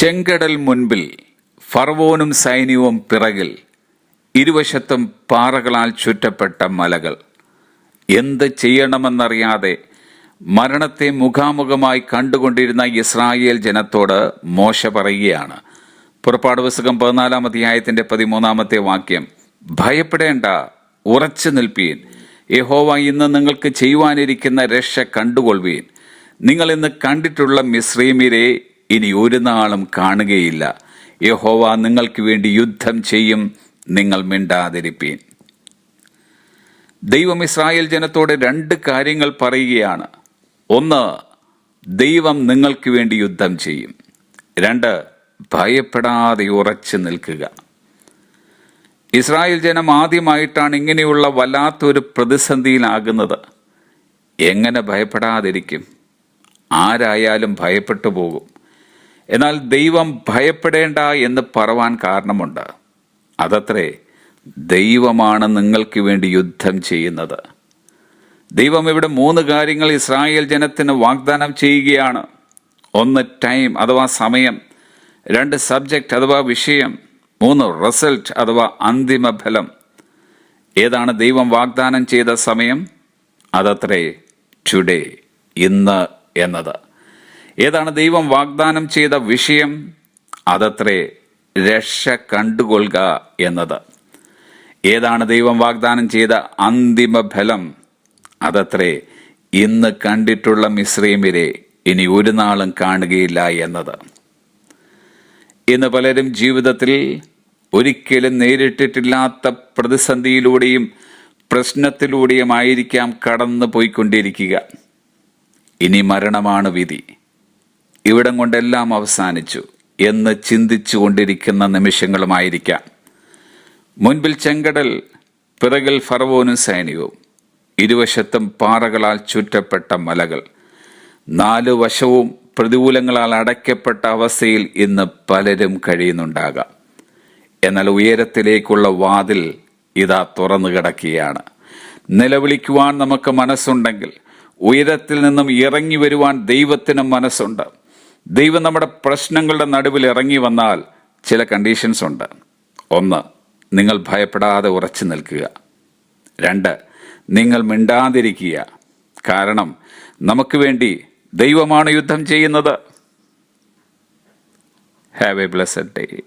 ചെങ്കടൽ മുൻപിൽ ഫർവോനും സൈന്യവും പിറകിൽ ഇരുവശത്തും പാറകളാൽ ചുറ്റപ്പെട്ട മലകൾ. എന്ത് ചെയ്യണമെന്നറിയാതെ മരണത്തെ മുഖാമുഖമായി കണ്ടുകൊണ്ടിരുന്ന ഇസ്രായേൽ ജനത്തോട് മോശ പറയുകയാണ്. പുറപ്പാട് പുസ്തകം പതിനാലാം അധ്യായത്തിന്റെ പതിമൂന്നാമത്തെ വാക്യം. ഭയപ്പെടേണ്ട ഉറച്ചു നിൽപ്പീൻ. യഹോവ ഇന്ന് നിങ്ങൾക്ക് ചെയ്യുവാനിരിക്കുന്ന രക്ഷ കണ്ടുകൊള്ളുവീൻ. നിങ്ങൾ ഇന്ന് കണ്ടിട്ടുള്ള മിശ്രീമിരെ ഇനി ഒരു നാളും കാണുകയില്ല. യഹോവ നിങ്ങൾക്ക് വേണ്ടി യുദ്ധം ചെയ്യും. നിങ്ങൾ മിണ്ടാതിരിപ്പീൻ. ദൈവം ഇസ്രായേൽ ജനത്തോട് രണ്ട് കാര്യങ്ങൾ പറയുകയാണ്. ഒന്ന് ദൈവം നിങ്ങൾക്ക് വേണ്ടി യുദ്ധം ചെയ്യും. രണ്ട് ഭയപ്പെടാതെ ഉറച്ചു നിൽക്കുക. ഇസ്രായേൽ ജനം ആദ്യമായിട്ടാണ് ഇങ്ങനെയുള്ള വല്ലാത്തൊരു പ്രതിസന്ധിയിലാകുന്നത്. എങ്ങനെ ഭയപ്പെടാതിരിക്കും? ആരായാലും ഭയപ്പെട്ടു പോകും. എന്നാൽ ദൈവം ഭയപ്പെടേണ്ട എന്ന് പറവാൻ കാരണമുണ്ട്. അതത്രേ ദൈവമാണ് നിങ്ങൾക്ക് വേണ്ടി യുദ്ധം ചെയ്യുന്നത്. ദൈവം ഇവിടെ മൂന്ന് കാര്യങ്ങൾ ഇസ്രായേൽ ജനത്തിന് വാഗ്ദാനം ചെയ്യുകയാണ്. ഒന്ന് ടൈം അഥവാ സമയം. രണ്ട് സബ്ജക്റ്റ് അഥവാ വിഷയം. മൂന്ന് റിസൾട്ട് അഥവാ അന്തിമ ഫലം. ഏതാണ് ദൈവം വാഗ്ദാനം ചെയ്ത സമയം? അതത്രേ ടുഡേ ഇന്ന് എന്നത്. ഏതാണ് ദൈവം വാഗ്ദാനം ചെയ്ത വിഷയം? അതത്രേ രക്ഷ കണ്ടുകൊള്ളുക എന്നത്. ഏതാണ് ദൈവം വാഗ്ദാനം ചെയ്ത അന്തിമ ഫലം? അതത്രേ ഇന്ന് കണ്ടിട്ടുള്ള മിശ്രീമിരെ ഇനി ഒരു നാളും കാണുകയില്ല എന്നത്. ഇന്ന് പലരും ജീവിതത്തിൽ ഒരിക്കലും നേരിട്ടിട്ടില്ലാത്ത പ്രതിസന്ധിയിലൂടെയും പ്രശ്നത്തിലൂടെയും ആയിരിക്കാം കടന്നു പോയിക്കൊണ്ടിരിക്കുക ഇനി മരണമാണ് വിധി. ഇവിടം കൊണ്ടെല്ലാം അവസാനിച്ചു എന്ന് ചിന്തിച്ചു കൊണ്ടിരിക്കുന്ന നിമിഷങ്ങളുമായിരിക്കാം. മുൻപിൽ ചെങ്കടൽ പിറകിൽ ഫറവോനും സൈനികവും ഇരുവശത്തും പാറകളാൽ ചുറ്റപ്പെട്ട മലകൾ നാലു വശവും പ്രതികൂലങ്ങളാൽ അടയ്ക്കപ്പെട്ട അവസ്ഥയിൽ ഇന്ന് പലരും കഴിയുന്നുണ്ടാകാം. എന്നാൽ ഉയരത്തിലേക്കുള്ള വാതിൽ ഇതാ തുറന്നു കിടക്കുകയാണ്. നിലവിളിക്കുവാൻ നമുക്ക് മനസ്സുണ്ടെങ്കിൽ ഉയരത്തിൽ നിന്നും ഇറങ്ങി വരുവാൻ ദൈവത്തിനും മനസ്സുണ്ട്. ദൈവം നമ്മുടെ പ്രശ്നങ്ങളുടെ നടുവിൽ ഇറങ്ങി വന്നാൽ ചില കണ്ടീഷൻസ് ഉണ്ട്. ഒന്ന് നിങ്ങൾ ഭയപ്പെടാതെ ഉറച്ചു നിൽക്കുക. രണ്ട് നിങ്ങൾ മിണ്ടാതിരിക്കുക. കാരണം നമുക്ക് വേണ്ടി ദൈവമാണ് യുദ്ധം ചെയ്യുന്നത്. Have A blessed day